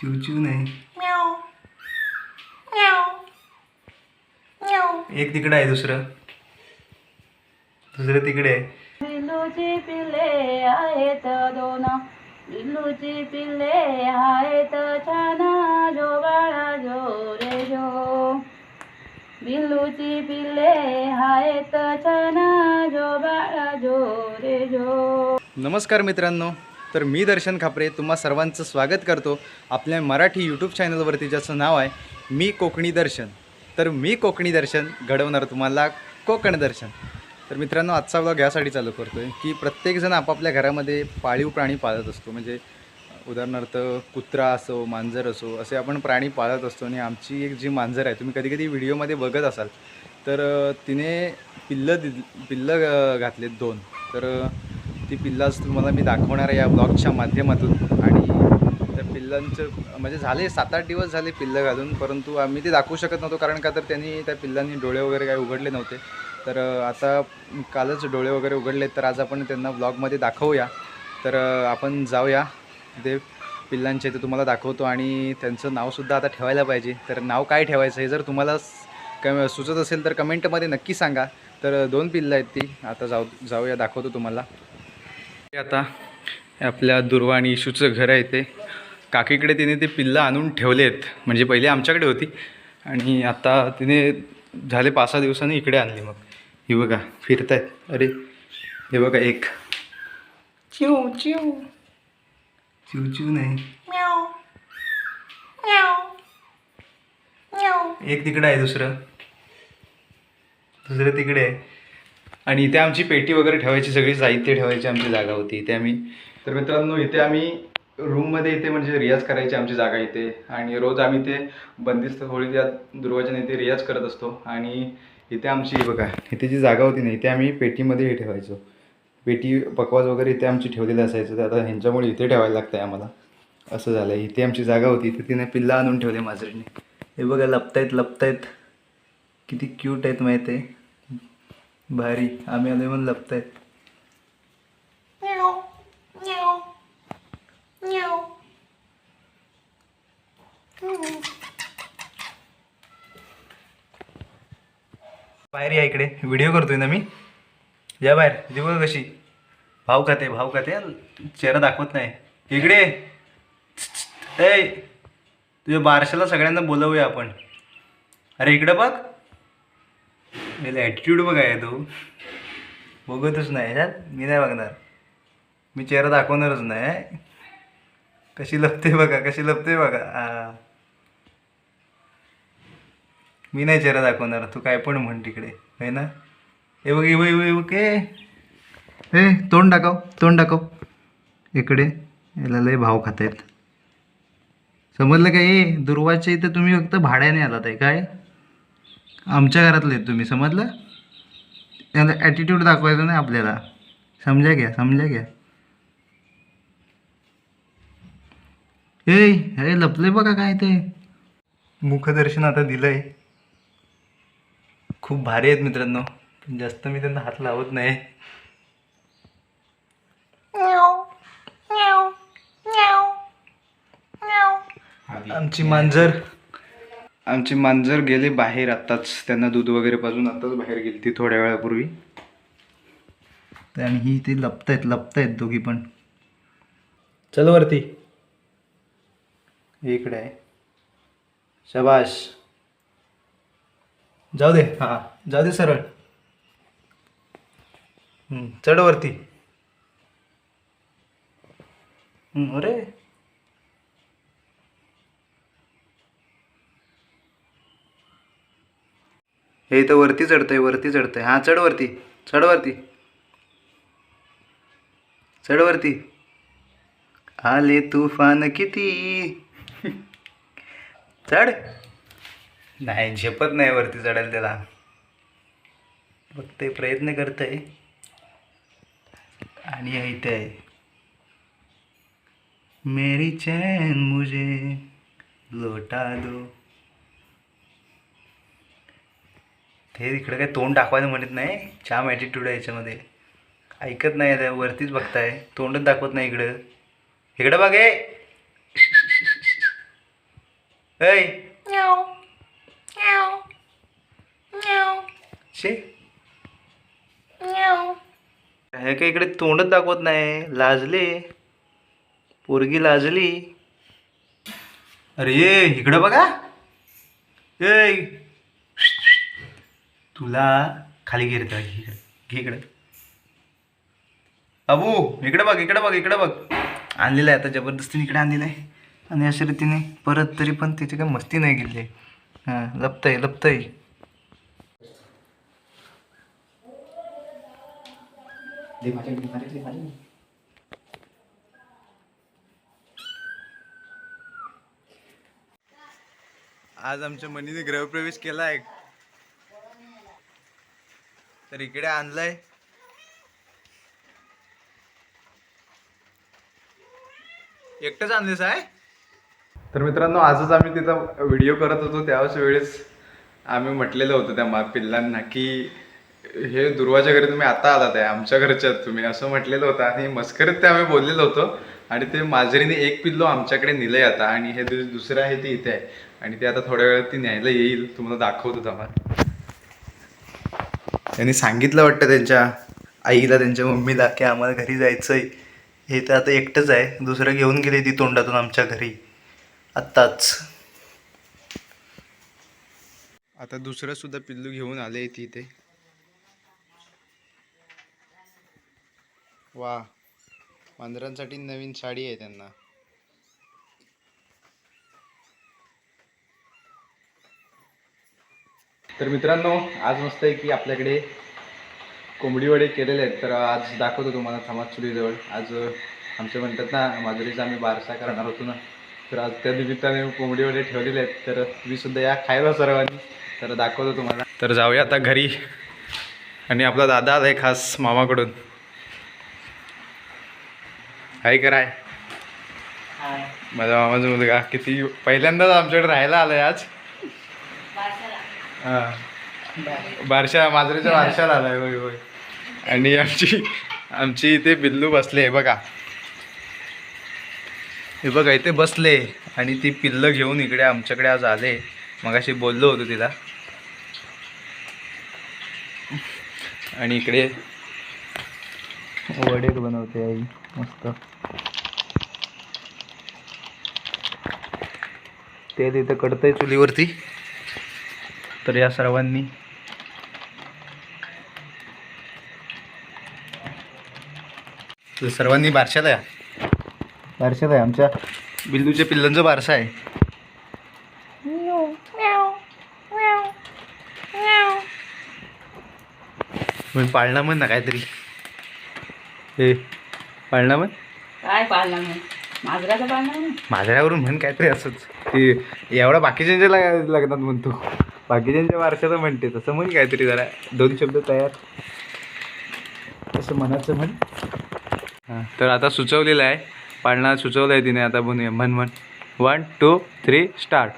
चिवचिव नाही. एक तिकडे आहे दुसरं. दुसरं तिकडे आहे. बिल्लूची पिल्ले आहेत दोन. बिल्लूची पिल्ले आहेत छान. जो बाळा जो रे जो. बिल्लूची पिल्ले आहेत छान. जो बाळा जो रे जो. नमस्कार मित्रांनो. तर मी दर्शन खापरे तुम्हा सर्वांचं स्वागत करतो. आपल्या मराठी यूट्यूब चॅनलवरती ज्याचं नाव आहे मी कोकणी दर्शन. तर मी कोकणी दर्शन घडवणार तुम्हाला कोकण दर्शन. तर मित्रांनो आजचा ब्लॉग यासाठी चालू करतो आहे की प्रत्येकजण आपापल्या घरामध्ये पाळीव प्राणी पाळत असतो. म्हणजे उदाहरणार्थ कुत्रा असो मांजर असो असे आपण प्राणी पाळत असतो आणि आमची एक जी मांजर आहे तुम्ही कधी कधी व्हिडिओमध्ये बघत असाल. तर तिने पिल्लं दि पिल्लं घातलेत दोन. तर ती पिल्लं आज तुम्हाला मी दाखवणार आहे या ब्लॉगच्या माध्यमातून. आणि त्या पिल्लांचं म्हणजे झाले सात आठ दिवस झाले पिल्लं घालून परंतु आम्ही ते दाखवू शकत नव्हतो कारण का तर त्यांनी त्या पिल्लांनी डोळे वगैरे काही उघडले नव्हते. तर आता कालच डोळे वगैरे उघडले तर आज आपण त्यांना ब्लॉगमध्ये दाखवूया. तर आपण जाऊया. ते पिल्लांचे ते तुम्हाला दाखवतो आणि त्यांचं नावसुद्धा आता ठेवायला पाहिजे. तर नाव काय ठेवायचं हे जर तुम्हाला कम क सुचत असेल तर कमेंटमध्ये नक्की सांगा. तर दोन पिल्लं आहेत ती. आता जाऊ जाऊया दाखवतो तुम्हाला. आता आपल्या दुर्वा आणि इशूचं घर आहे ते. काकीकडे तिने ते पिल्लं आणून ठेवले आहेत म्हणजे पहिले आमच्याकडे होती. आणि आता तिने झाले पाच सहा दिवसांनी इकडे आणली मग. ही बघा फिरत आहेत अरे हे बघा एक. चिव चिव चिव चिव नाही. एक तिकडे आहे दुसरं. दुसरं तिकडे आहे. आणि इथे आमची पेटी वगैरे ठेवायची सगळी साहित्य ठेवायची आमची जागा होती. इथे आम्ही तर मित्रांनो इथे आम्ही रूममध्ये इथे म्हणजे रियाज करायची आमची जागा इथे. आणि रोज आम्ही ते बंदिस्त होळी त्या दुर्वाजाने इथे रियाज करत असतो. आणि इथे आमची बघा इथे जी जागा होती ना इथे आम्ही पेटीमध्ये हे ठेवायचो. पेटी पकवाज वगैरे इथे आमची ठेवलेली असायचं. तर आता ह्यांच्यामुळे इथे ठेवायला लागतं आहे आम्हाला. असं झालं आहे इथे आमची जागा होती. इथे तिने पिल्ला आणून ठेवले मांजरीने हे बघा लपतायत लपतायत. किती क्यूट आहेत माहीत आहे भारी. आम्ही आलोय म्हणून लपतायत बाहेर या इकडे. व्हिडिओ करतोय ना मी. या बाहेर. बघ कशी. भाऊ खाते भाऊ खाते चेहरा दाखवत नाही. इकडे. ए तुझ्या बारशाला सगळ्यांना बोलवूया आपण. अरे इकडे बघ. याला ॲटिट्यूड बघा आहे तू बघतच नाही ह्यात मी नाही बघणार. मी चेहरा दाखवणारच नाही. कशी लपते बघा कशी लपते बघा. मी नाही चेहरा दाखवणार तू काय पण म्हण तिकडे आहे ना? हे बघ हे बघ, हे हे. तोंड दाखव तोंड दाखव. इकडे याला लय भाव खात आहेत समजलं काय ए दुर्वाच्या इथं तुम्ही फक्त भाड्याने आलात आहे काय? आमच्या घरातले आहेत तुम्ही समजलं? त्याला ॲटिट्यूड दाखवायचा नाही आपल्याला. समजा घ्या समजा घ्या. ए अरे लपले बघा काय ते. मुखदर्शन आता दिलंय. खूप भारी आहेत मित्रांनो. पण जास्त मी त्यांना हात लावत नाही. आमची मांजर. आमची मांजर गेले बाहेर आत्ताच. त्यांना दूध वगैरे पाजून आत्ताच बाहेर गेली ती थोड्या वेळापूर्वी. आणि ही ते लपतायत लपतायत दोघी पण. चल वरती. इकडे आहे. शबाश जाऊ दे. हां जाऊ दे सरळ. चढ वरती. अरे. हे इथं वरती चढतंय वरती चढतंय. हां चढ वरती चढ वरती. चढ वरती. आले तुफान किती? चढ. नाही झेपत नाही वरती चढायला त्याला. बघते प्रयत्न करतंय. आणि हे इथे आहे. मेरी चैन मुझे लोटा दो. ते इकडे काय तोंड दाखवायला म्हणत नाही. जाम ॲटिट्यूड आहे याच्यामध्ये. ऐकत नाही आता वरतीच बघताय. तोंडच दाखवत नाही इकडं. इकडं बघ ए. ऐ. शे. हे काय इकडे तोंडच दाखवत नाही. लाजले. पोरगी लाजली. अरे ये. इकडं बघा. ए तुला खाली घेरत घे इकडं. अबू इकडं बघ इकडं बघ इकडं बघ. आणलेलं आहे आता जबरदस्तीने इकडे आणलेलं आहे. आणि अशा रीतीने परत तरी पण त्याची काय मस्ती नाही गेली हां लपतंय लपतंय. आज आमच्या मनीने गृहप्रवेश केला आहे तर इकडे आणलंय. एकटंच आणलेस आहे? तर मित्रांनो आजच आम्ही तिथं व्हिडिओ करत होतो. त्याच वेळेस आम्ही म्हटलेलं होतं त्या पिल्लांना की हे दुर्वाच्या घरी तुम्ही आता आलात आहे आमच्या घरच्यात तुम्ही असं म्हटलेलं होतं. आणि मस्करीत ते आम्ही बोललेलो होतो. आणि ते माजरीने एक पिल्लो आमच्याकडे नेलंय आता. आणि हे दुसरं आहे ते इथे आहे. आणि ते आता थोड्या वेळात ती न्यायला येईल. तुम्हाला दाखवतो आम्हाला त्यांनी सांगितलं वाटतं त्यांच्या आईला त्यांच्या मम्मीला की आम्हाला घरी जायचंय. हे तर आता एकटंच आहे. दुसरं घेऊन गेले ती तोंडातून आमच्या घरी. आत्ताच. आता दुसरं सुद्धा पिल्लू घेऊन आले तिथे वा मांजरांसाठी नवीन साडी आहे त्यांना. तर मित्रांनो आज मस्त आहे की आपल्याकडे कोंबडी वडे केलेले आहेत. तर आज दाखवतो तुम्हाला थांबा चुलीजवळ. आज आमचे म्हणतात ना माधुरीचा आम्ही बारसा करणार होतो ना. तर आज त्या निमित्ताने कोंबडी वडे ठेवलेले आहेत. तर तुम्ही सुद्धा या खायला सर्वांनी. तर दाखवतो तुम्हाला. तर जाऊया आता घरी. आणि आपला दादा आलाय खास मामाकडून. हाय कराय माझा मामाचा मुलगा. किती पहिल्यांदाच आमच्याकडे राहायला आलाय आज. बारशा माजरीच्या बारशाला आलाय होय होय. आणि आमची आमची इथे बिल्लू बसले बघा. हे बघा इथे बसले आणि ती पिल्लं घेऊन इकडे आमच्याकडे आज आले. मगाशी बोललो होतो तिला. आणि इकडे वडे बनवते आई मस्त. तेल इथं कडतंय चुलीवरती. तर या सर्वांनी तर सर्वांनी बारशाला या बारशाला आहे आमच्या. बिल्लूच्या पिल्लांचं बारसा आहे. मग पाळणा म्हण ना काहीतरी. हे पाळणा म्हण. काय पाळला मग माजराचा पाळला ना माझ्यावरून म्हण काहीतरी असंच. ते एवढा बाकीच्यांच्या लग लग्नात म्हणतो. बाकीच्यांच्या वारशाचं म्हणते तसं म्हण काहीतरी जरा. दोन शब्द तयार. असं म्हणायचं म्हण. हां तर आता सुचवलेलं आहे. पाळणा सुचवलं आहे तिने आता बनूया म्हण म्हण. वन टू थ्री स्टार्ट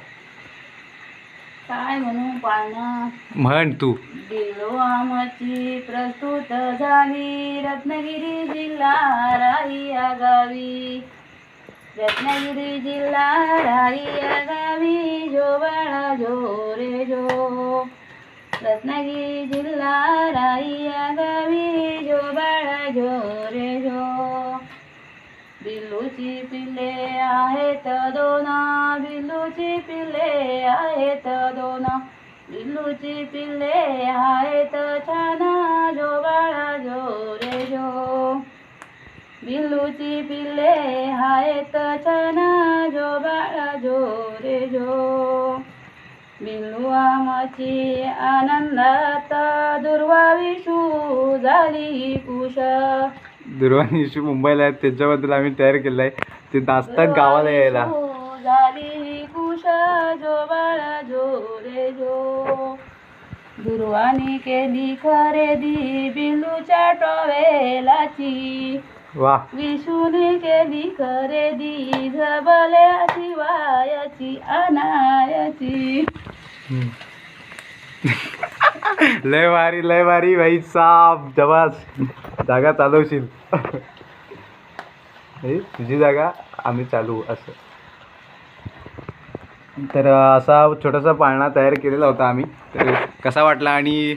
काय म्हणू पाळणा? म्हण तू. गेलो आमची प्रस्तुत झाली. रत्नागिरी जिल्हा राहिया गावी. रत्नागिरी जिल्हा राहिया गावी जो जो रे जो. रत्नागिरी जिल्हा राहिया गावी जो जो रे जो बिलूची पिल्ले आहेत दोन बिलूची पिल्ले आहेत दोन. बिलूची पिल्ले आहेत छान जो बाळा जो रे जो बिल्लूची पिल्ले आहेत छान जो बाळा जो रे जो. बिल्लू आमाची आनंदात दुर्वा विषू झाली कुश दुर्वानी इशू मुंबईला आहेत त्याच्याबद्दल आम्ही तयार केलं आहे ते नाचतात गावाला यायला. झाली कुश जो बाळा जो रे जो. दुर्वानी केली खरेदी बिल्लूच्या टोवेलाची. वा. विषूने केली खरेदी झबल्याची वायाची अनायाची. लय भारी लय भारी भाई साप जवास जागा चालवशील. तुझी जागा आम्ही चालू असं. तर असा छोटासा पाळणा तयार केलेला होता आम्ही. तर कसा वाटला आणि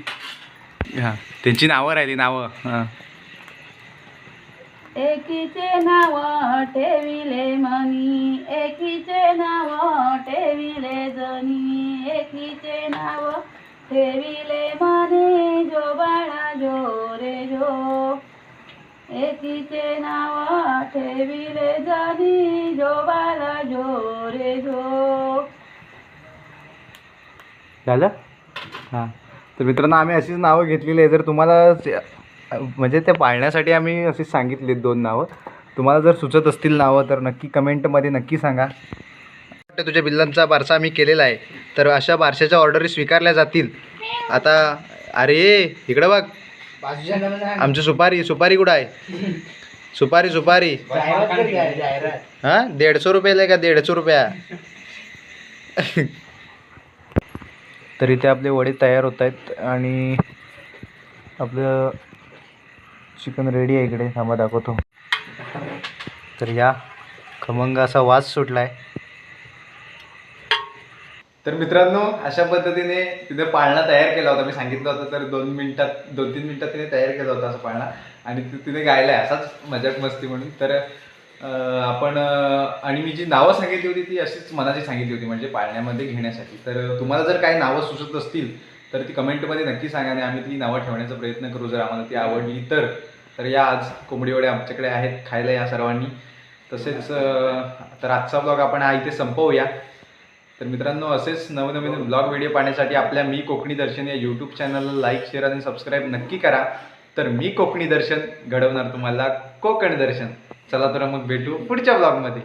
हां त्यांची नावं राहिली नावं. हां. एकीचे नाव ठेविले मनी एकीचे नाव ठेविले जनी एकीचे नाव ठेविले मनी जो बाळा जो रे जो. एकीचे नाव ठेविले जनी जो बाळा जो रे जो. झालं? हां. तर मित्रांनो आम्ही अशीच नावं घेतलेली आहे जर तुम्हाला म्हणजे त्या पाळण्यासाठी आम्ही अशीच सांगितली दोन नावं. तुम्हाला जर सुचत असतील नावं तर नक्की कमेंटमध्ये नक्की सांगा. वाटतं तुझ्या बिल्लांचा बारसा आम्ही केलेला आहे. तर अशा बारशाच्या ऑर्डरी स्वीकारल्या जातील. आता अरे इकडं बघ. आमची सुपारी सुपारी कुठं आहे? सुपारी सुपारी. हां? दीडशे रुपयाला का? दीडशे रुपया. तर इथे आपले वडे तयार होत आहेत आणि आपलं चिकन रेडी आहे इकडे. थांबा दाखवतो. तर या खमंग असा वास सुटला आहे तर मित्रांनो अशा पद्धतीने तिथे पाळणा तयार केला होता. मी सांगितलं होतं तर दोन मिनिटात दोन तीन मिनिटात तिने तयार केला होता असा पाळणा. आणि तिने गायला आहे असाच मजाक मस्ती म्हणून. तर आपण आणि मी जी नावं सांगितली होती ती अशीच मनाची सांगितली होती म्हणजे पाळण्यामध्ये घेण्यासाठी. तर तुम्हाला जर काही नावं सुचत असतील तर ती कमेंटमध्ये नक्की सांगा आणि आम्ही ती नावं ठेवण्याचा प्रयत्न करू. जर आम्हाला ती आवडली तर. तर या आज कोंबडी वडे आमच्याकडे आहेत खायला या सर्वांनी. तसेच तर आजचा ब्लॉग आपण हा इथे संपवूया. तर मित्रांनो असेच नवनवीन ब्लॉग व्हिडिओ पाहण्यासाठी आपल्या मी कोकणी दर्शन या यूट्यूब चॅनलला लाईक शेअर आणि सबस्क्राईब नक्की करा. तर मी कोकणी दर्शन घडवणार तुम्हाला कोकण दर्शन. चला तर मग भेटू पुढच्या ब्लॉगमध्ये